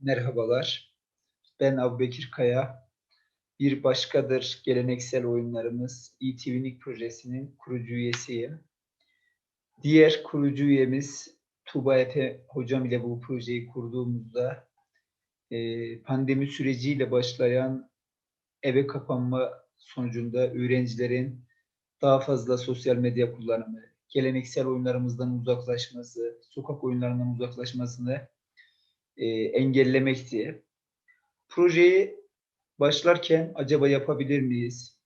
merhabalar. Ben Abubekir Kaya. Bir başkadır geleneksel oyunlarımız ETV'lik projesinin kurucu üyesiyim. Diğer kurucu üyemiz Tuğba Efe hocam ile bu projeyi kurduğumuzda e, pandemi süreciyle başlayan eve kapanma sonucunda öğrencilerin daha fazla sosyal medya kullanımı, geleneksel oyunlarımızdan uzaklaşması, sokak oyunlarından uzaklaşmasını e, engellemekti. Projeyi başlarken acaba yapabilir miyiz?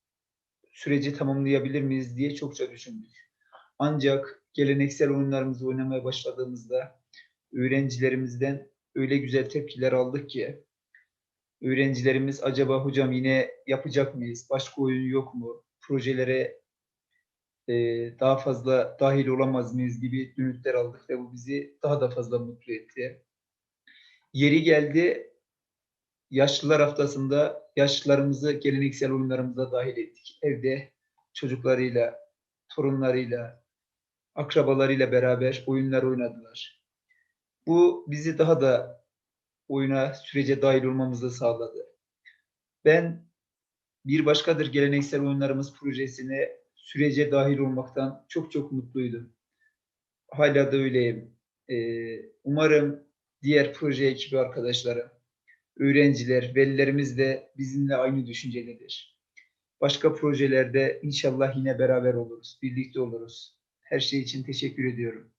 Süreci tamamlayabilir miyiz diye çokça düşündük. Ancak geleneksel oyunlarımızı oynamaya başladığımızda öğrencilerimizden öyle güzel tepkiler aldık ki öğrencilerimiz acaba hocam yine yapacak mıyız? Başka oyun yok mu? Projelere e, daha fazla dahil olamaz mıyız gibi dönütler aldık ve bu bizi daha da fazla mutlu etti. Yeri geldi yaşlılar haftasında yaşlılarımızı geleneksel oyunlarımıza dahil ettik. Evde çocuklarıyla, torunlarıyla, akrabalarıyla beraber oyunlar oynadılar. Bu bizi daha da oyuna, sürece dahil olmamızı sağladı. Ben bir başkadır geleneksel oyunlarımız projesine sürece dahil olmaktan çok çok mutluydum. Hala da öyleyim. Ee, umarım diğer proje ekibi arkadaşlarım, öğrenciler, velilerimiz de bizimle aynı düşüncededir. Başka projelerde inşallah yine beraber oluruz, birlikte oluruz. Her şey için teşekkür ediyorum.